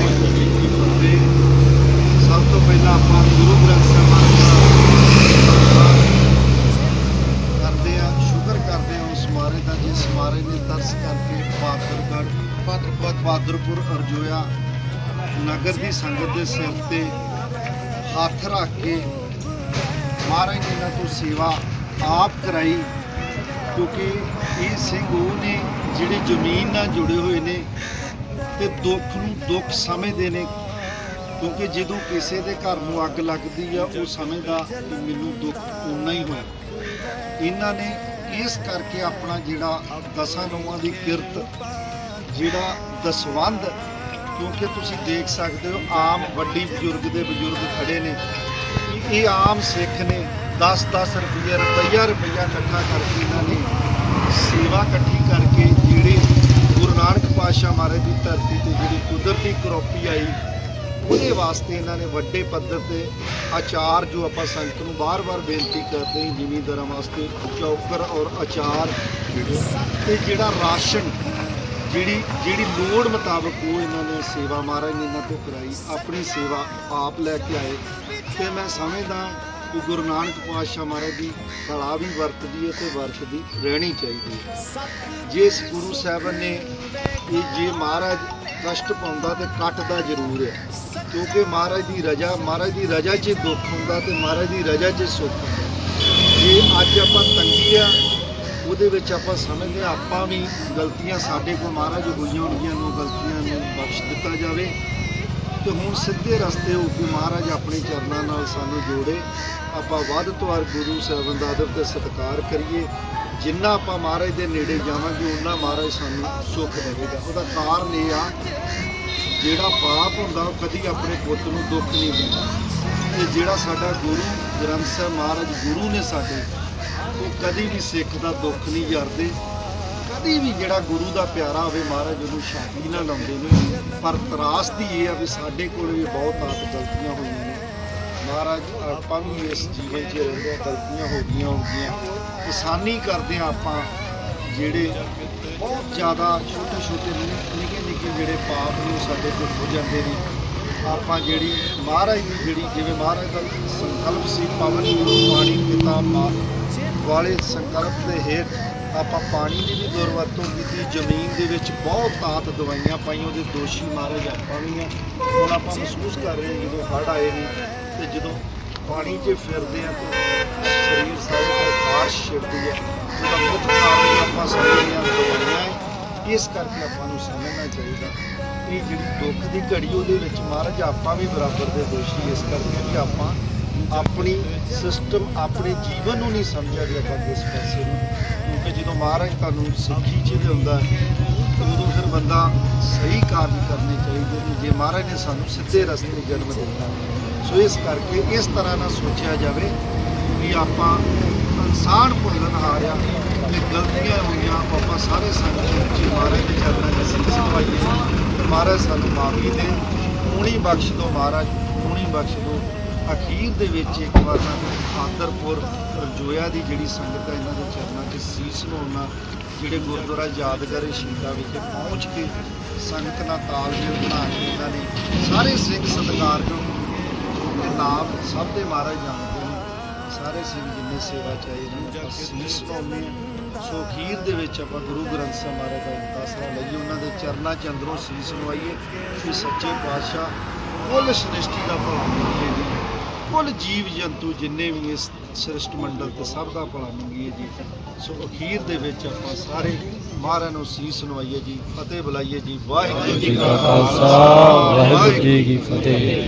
ਵਾਹਿਗੁਰੂ ਜੀ ਕੀ ਫਤਿਹ ਸਭ ਤੋਂ ਪਹਿਲਾਂ ਆਪਾਂ ਗੁਰੂ ਗ੍ਰੰਥ ਸਾਹਿਬ ਦਾ ਕਰਦੇ ਆ ਸ਼ੁਕਰ ਕਰਦੇ ਆ ਉਸ ਮਾਰੇ ਦਾ ਜਿਸ ਮਾਰੇ ਨੇ ਤਰਸ ਕਰਕੇ ਪਾਤਰਗੜ ਪਾਤਰਪਤ ਪਾਦਰਪੁਰ ਅਰਜੋਇਆ ਨਗਰ ਦੀ ਸੰਗਤ ਦੇ ਸਿਰ ਤੇ ਹੱਥ ਰੱਖ ਕੇ ਮਹਾਰਾਜ ਜੀ ਇਹਨਾਂ ਤੋਂ ਸੇਵਾ ਆਪ ਕਰਾਈ, ਕਿਉਂਕਿ ਇਹ ਸਿੰਘ ਉਹ ਨੇ ਜਿਹੜੇ ਜ਼ਮੀਨ ਨਾਲ ਜੁੜੇ ਹੋਏ ਨੇ ਤੇ ਦੁੱਖ ਨੂੰ ਦੁੱਖ ਸਮਝਦੇ ਨੇ। ਕਿਉਂਕਿ ਜਦੋਂ ਕਿਸੇ ਦੇ ਘਰ ਨੂੰ ਅੱਗ ਲੱਗਦੀ ਆ, ਉਹ ਸਮਝਦਾ ਕਿ ਮੈਨੂੰ ਦੁੱਖ ਉਨਾ ਹੀ ਹੋਇਆ। ਇਹਨਾਂ ਨੇ ਇਸ ਕਰਕੇ ਆਪਣਾ ਜਿਹੜਾ ਦਸਾਂ ਨੌਵਾਂ ਦੀ ਕਿਰਤ, ਜਿਹੜਾ ਦਸਵੰਧ, ਕਿਉਂਕਿ ਤੁਸੀਂ ਦੇਖ ਸਕਦੇ ਹੋ, ਆਮ ਵੱਡੀ ਬਜ਼ੁਰਗ ਦੇ ਬਜ਼ੁਰਗ ਖੜੇ ਨੇ। ਇਹ ਆਮ ਸਿੱਖ ਨੇ 10-10 ਰੁਪਏ ਰੁਪਈਆ ਰੁਪਈਆ ਇਕੱਠਾ ਕਰਕੇ ਇਹਨਾਂ ਨੇ ਸੇਵਾ ਇਕੱਠੀ ਕਰਕੇ ਜਿਹੜੇ ਪਾਤਸ਼ਾਹ ਮਹਾਰਾਜ ਦੀ ਧਰਤੀ ਤੇ ਜਿਹੜੀ ਕੁਦਰਤੀ ਕਰੋਪੀ ਆਈ, ਉਹਦੇ ਵਾਸਤੇ ਇਹਨਾਂ ਨੇ ਵੱਡੇ ਪੱਧਰ ਤੇ ਆਚਾਰ ਜੋ ਆਪਾਂ ਸੰਗਤ ਨੂੰ ਬਾਰ-ਬਾਰ ਬੇਨਤੀ ਕਰਦੇ ਹਾਂ ਜ਼ਿਮੀਂਦਾਰਾਂ ਵਾਸਤੇ, ਚੌਕਰ ਔਰ ਆਚਾਰ, ਤੇ ਜਿਹੜਾ ਰਾਸ਼ਨ, ਜਿਹੜੀ ਜਿਹੜੀ ਲੋੜ ਮੁਤਾਬਕ ਉਹ ਇਹਨਾਂ ਨੇ ਸੇਵਾ ਮਹਾਰਾਜ ਨੇ ਇਹਨਾਂ ਤੋਂ ਕਰਾਈ, ਆਪਣੀ ਸੇਵਾ ਆਪ ਲੈ ਕੇ ਆਏ। ਤੇ ਮੈਂ ਸਮਝਦਾ ਕਿ ਗੁਰੂ ਨਾਨਕ ਪਾਤਸ਼ਾਹ ਮਹਾਰਾਜ ਦੀ ਕਲਾ ਵੀ ਵਰਤਦੀ ਹੈ ਤੇ ਵਰਤਦੀ ਰਹਿਣੀ ਚਾਹੀਦੀ ਹੈ। ਜਿਸ ਗੁਰੂ ਸਾਹਿਬ ਨੇ ਇਹ ਜੇ ਮਹਾਰਾਜ ਕਸ਼ਟ ਪਾਉਂਦਾ ਤੇ ਕੱਟਦਾ ਜ਼ਰੂਰ ਹੈ, ਕਿਉਂਕਿ ਮਹਾਰਾਜ ਦੀ ਰਜਾ, ਮਹਾਰਾਜ ਦੀ ਰਜਾ 'ਚ ਦੁੱਖ ਹੁੰਦਾ ਤੇ ਮਹਾਰਾਜ ਦੀ ਰਜਾ 'ਚ ਸੁੱਖ ਹੁੰਦਾ। ਜੇ ਅੱਜ ਆਪਾਂ ਤੰਗੀ ਆ, ਉਹਦੇ ਵਿੱਚ ਆਪਾਂ ਸਮਝਦੇ ਹਾਂ ਆਪਾਂ ਵੀ ਗਲਤੀਆਂ ਸਾਡੇ ਕੋਲ ਮਹਾਰਾਜ ਹੋਈਆਂ ਹੋਣਗੀਆਂ ਨੂੰ ਗਲਤੀਆਂ ਨੂੰ ਬਖਸ਼ ਦਿੱਤਾ ਜਾਵੇ। ਤੇ ਹੁਣ ਸਿੱਧੇ ਰਸਤੇ ਹੋ ਕੇ ਮਹਾਰਾਜ ਆਪਣੇ ਚਰਨਾਂ ਨਾਲ ਸਾਨੂੰ ਜੋੜੇ। ਆਪਾਂ ਵੱਧ ਤੋਂ ਵੱਧ ਗੁਰੂ ਸਾਹਿਬਾਨ ਦਾ ਅਦਬ ਤੇ ਸਤਿਕਾਰ ਕਰੀਏ। ਜਿੰਨਾ ਆਪਾਂ ਮਹਾਰਾਜ ਦੇ ਨੇੜੇ ਜਾਵਾਂਗੇ ਉਨਾ ਮਹਾਰਾਜ ਸਾਨੂੰ ਸੁੱਖ ਦੇਵੇਗਾ। ਉਹਦਾ ਕਾਰਨ ਇਹ ਆ, ਜਿਹੜਾ ਪਾਪ ਹੁੰਦਾ, ਉਹ ਕਦੀ ਆਪਣੇ ਪੁੱਤ ਨੂੰ ਦੁੱਖ ਨਹੀਂ ਦਿੰਦਾ। ਤੇ ਜਿਹੜਾ ਸਾਡਾ ਗੁਰੂ ਗ੍ਰੰਥ ਸਾਹਿਬ ਮਹਾਰਾਜ ਗੁਰੂ ਨੇ ਸਾਡੇ, ਉਹ ਕਦੀ ਵੀ ਸਿੱਖ ਦਾ ਦੁੱਖ ਨਹੀਂ ਜਰਦੇ। ਕਦੀ ਵੀ ਜਿਹੜਾ ਗੁਰੂ ਦਾ ਪਿਆਰਾ ਹੋਵੇ ਮਹਾਰਾਜ, ਉਹਨੂੰ ਸ਼ਾਦੀ ਨਾ ਲਾਉਂਦੇ ਨੇ। ਪਰ ਤਰਾਸਦੀ ਇਹ ਆ ਵੀ ਸਾਡੇ ਕੋਲ ਵੀ ਬਹੁਤ ਆਪ ਗਲਤੀਆਂ ਹੋਈਆਂ ਨੇ। ਮਹਾਰਾਜ, ਆਪਾਂ ਵੀ ਇਸ ਜੀਵਨ 'ਚ ਰਹਿੰਦੇ ਗਲਤੀਆਂ ਹੋ ਗਈਆਂ ਹੋਣਗੀਆਂ। ਕਿਸਾਨੀ ਕਰਦੇ ਹਾਂ ਆਪਾਂ, ਜਿਹੜੇ ਬਹੁਤ ਜ਼ਿਆਦਾ ਛੋਟੇ ਛੋਟੇ ਨਿੱਕੇ ਨਿੱਕੇ ਜਿਹੜੇ ਪਾਪ ਨੇ, ਉਹ ਸਾਡੇ ਕੋਲ ਹੋ ਜਾਂਦੇ ਨੇ। ਆਪਾਂ ਜਿਹੜੀ, ਮਹਾਰਾਜ ਦੀ ਜਿਹੜੀ, ਜਿਵੇਂ ਮਹਾਰਾਜ ਦਾ ਸੰਕਲਪ ਸੀ, ਪਵਨ ਪਾਣੀ ਪਿਤਾ, ਮਾ ਵਾਲੇ ਸੰਕਲਪ ਦੇ ਹੇਠ ਆਪਾਂ ਪਾਣੀ ਦੀ ਵੀ ਦੁਰਵਰਤੋਂ ਕੀਤੀ, ਜ਼ਮੀਨ ਦੇ ਵਿੱਚ ਬਹੁਤ ਤਾਤ ਦਵਾਈਆਂ ਪਾਈਆਂ, ਉਹਦੇ ਦੋਸ਼ੀ ਮਹਾਰਾਜ ਆਪਾਂ ਵੀ ਆ ਹੁਣ ਆਪਾਂ ਮਹਿਸੂਸ ਕਰ ਰਹੇ ਹਾਂ ਜਦੋਂ ਹੜ੍ਹ ਆਏ ਨੇ ਤੇ ਜਦੋਂ ਪਾਣੀ 'ਚ ਫਿਰਦੇ ਆ ਤਾਂ ਸਰੀਰ ਸਾਰੇ ਤੇ ਛਿੜਦੀ ਹੈ ਉਹਦਾ ਮੁੱਖ ਕਾਰਨ ਆਪਾਂ ਸਮਝਦੇ ਦਵਾਈਆਂ ਹੈ। ਇਸ ਕਰਕੇ ਆਪਾਂ ਨੂੰ ਸਮਝਣਾ ਚਾਹੀਦਾ ਇਹ ਜਿਹੜੀ ਦੁੱਖ ਦੀ ਘੜੀ ਉਹਦੇ ਵਿੱਚ ਮਹਾਰਾਜ ਆਪਾਂ ਵੀ ਬਰਾਬਰ ਦੇ ਦੋਸ਼ੀ ਇਸ ਕਰਕੇ ਕਿ ਆਪਾਂ ਆਪਣੀ ਸਿਸਟਮ ਆਪਣੇ ਜੀਵਨ ਨੂੰ ਨਹੀਂ ਸਮਝਿਆ ਗਿਆ ਆਪਾਂ ਇਸ ਪਾਸੇ ਨੂੰ ਕਿਉਂਕਿ ਜਦੋਂ ਮਹਾਰਾਜ ਤੁਹਾਨੂੰ ਸਿੱਖੀ ਚ ਹੁੰਦਾ ਹੈ, ਤਾਂ ਉਦੋਂ ਫਿਰ ਬੰਦਾ ਸਹੀ ਕਾਰਜ ਕਰਨੇ ਚਾਹੀਦੇ ਨੇ। ਜੇ ਮਹਾਰਾਜ ਨੇ ਸਾਨੂੰ ਸਿੱਧੇ ਰਸਤੇ ਜਨਮ ਦਿੱਤਾ ਸੋ ਇਸ ਕਰਕੇ ਇਸ ਤਰ੍ਹਾਂ ਨਾਲ ਸੋਚਿਆ ਜਾਵੇ ਵੀ ਆਪਾਂ ਇਨਸਾਨ ਭੁੱਲਣ ਹਾਰਿਆ ਤੇ ਗਲਤੀਆਂ ਹੋਈਆਂ ਆਪਾਂ ਸਾਰੇ ਸੰਗਤ ਵਿੱਚ ਮਹਾਰਾਜ ਦੇ ਚਰਨਾਂ 'ਚ ਸਿੱਖ ਨਵਾਈਏ ਮਹਾਰਾਜ ਸਾਨੂੰ ਮਾਫੀ ਦੇ ਹੁਣੀ ਬਖਸ਼ ਦੋ ਮਹਾਰਾਜ ਹੁਣੀ ਬਖਸ਼ ਦੋ ਅਖੀਰ ਦੇ ਵਿੱਚ ਇੱਕ ਵਾਰ ਨਾ ਆਦਰਪੁਰ ਰਜੋਇਆ ਦੀ ਜਿਹੜੀ ਸੰਗਤ ਹੈ, ਇਹਨਾਂ ਦੇ ਚਰਨਾਂ 'ਚ ਸੀਸ ਨਵਾਉਣਾ ਜਿਹੜੇ ਗੁਰਦੁਆਰਾ ਯਾਦਗਾਰ ਸ਼ਹੀਦਾਂ ਵਿਖੇ ਪਹੁੰਚ ਕੇ ਸੰਗਤ ਨਾਲ ਤਾਲਮੇਲ ਬਣਾ ਕੇ ਇਹਨਾਂ ਨੇ ਸਾਰੇ ਸਿੰਘ ਸਤਿਕਾਰਯੋਗ ਤੇ ਨਾਮ ਸਭ ਦੇ ਮਹਾਰਾਜ ਜਾਣਦੇ ਨੇ। ਸਾਰੇ ਸਿੰਘ ਜਿੰਨੇ ਸੇਵਾ ਚਾਹੇ ਇਹਨਾਂ ਨੂੰ ਸੀਸ ਨਵਾਉਂਦੇ ਸੋ ਅਖੀਰ ਦੇ ਵਿੱਚ ਆਪਾਂ ਗੁਰੂ ਗ੍ਰੰਥ ਸਾਹਿਬ ਮਹਾਰਾਜ ਦਾ ਆਸਰਾ ਲਈਏ, ਉਹਨਾਂ ਦੇ ਚਰਨਾਂ 'ਚ ਅੰਦਰੋਂ ਸੀਸ ਨਵਾਈਏ ਕਿ ਸੱਚੇ ਪਾਤਸ਼ਾਹ ਕੁੱਲ ਸ੍ਰਿਸ਼ਟੀ ਦਾ ਭਲਾ ਮੰਗੀਏ ਕੁੱਲ ਜੀਵ ਜੰਤੂ ਜਿੰਨੇ ਵੀ ਇਸ ਸ੍ਰਿਸ਼ਟ ਮੰਡਲ ਤੇ ਸਭ ਦਾ ਭਲਾ ਮੰਗੀਏ ਜੀ, ਸੋ ਅਖੀਰ ਦੇ ਵਿੱਚ ਆਪਾਂ ਸਾਰੇ ਮਹਾਰਾਜ ਨੂੰ ਸੀਸ ਨਵਾਈਏ ਜੀ, ਫਤਿਹ ਬੁਲਾਈਏ ਜੀ, ਵਾਹਿਗੁਰੂ ਜੀ ਕਾ ਖਾਲਸਾ, ਵਾਹਿਗੁਰੂ ਜੀ ਕੀ ਫਤਿਹ।